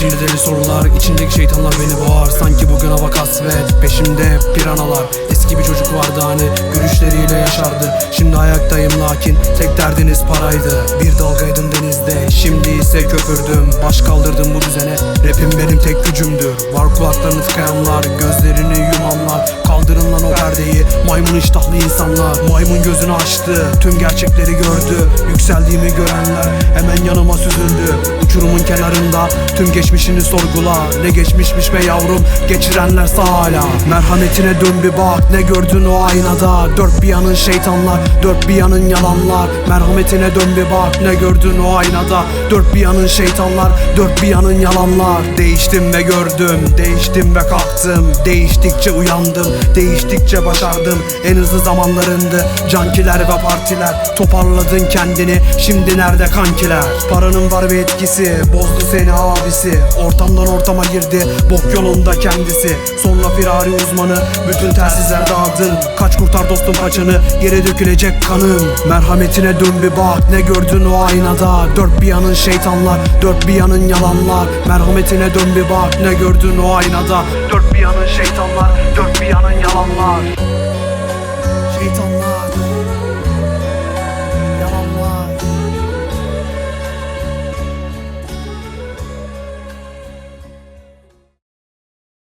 Şimdi deli sorular içindeki şeytanlar beni boğar. Sanki bugün hava kasvet Peşimde piranalar. Eski bir çocuk vardı hani Gülüşleriyle yaşardı. Şimdi ayaktayım lakin Tek derdiniz paraydı. Bir dalgaydım denizde Şimdi ise köpürdüm. Baş kaldırdım bu düzene Rapim benim tek gücümdür. Var kulaklarını tıkayanlar Gözlerini yumanlar. Kaldırın lan o perdeyi Maymun iştahlı insanlar. Maymun gözünü açtı Tüm gerçekleri gördü. Yükseldiğimi görenler Hemen yanıma süzüldü Uçurumun kenarında Tüm geçmişini sorgula. Ne geçmişmiş be yavrum Geçirenler hala Merhametine dön bir bak Ne gördün o aynada? Dört bir yanın şeytanlar Dört bir yanın yalanlar. Merhametine dön bir bak Ne gördün o aynada? Dört bir yanın şeytanlar Dört bir yanın yalanlar. Değiştim ve gördüm Değiştim ve kalktım. Değiştikçe uyandım Değiştikçe başardım. En hızlı zamanlarındı Cankiler ve partiler. Toparladın kendini Şimdi nerede kankiler? Paranın var bir etkisi Bozdu seni abisi. Ortamdan ortama girdi Bok yolunda kendisi. Sonra firari uzmanı Bütün telsizler dağıldın Kaç kurtar dostum kaçanı Yere dökülecek kanım Merhametine dön bir bak Ne gördün o aynada? Dört bir yanın şeytanlar Dört bir yanın yalanlar. Merhametine dön bir bak Ne gördün o aynada? Dört bir yanın şeytanlar Dört bir yanın yalanlar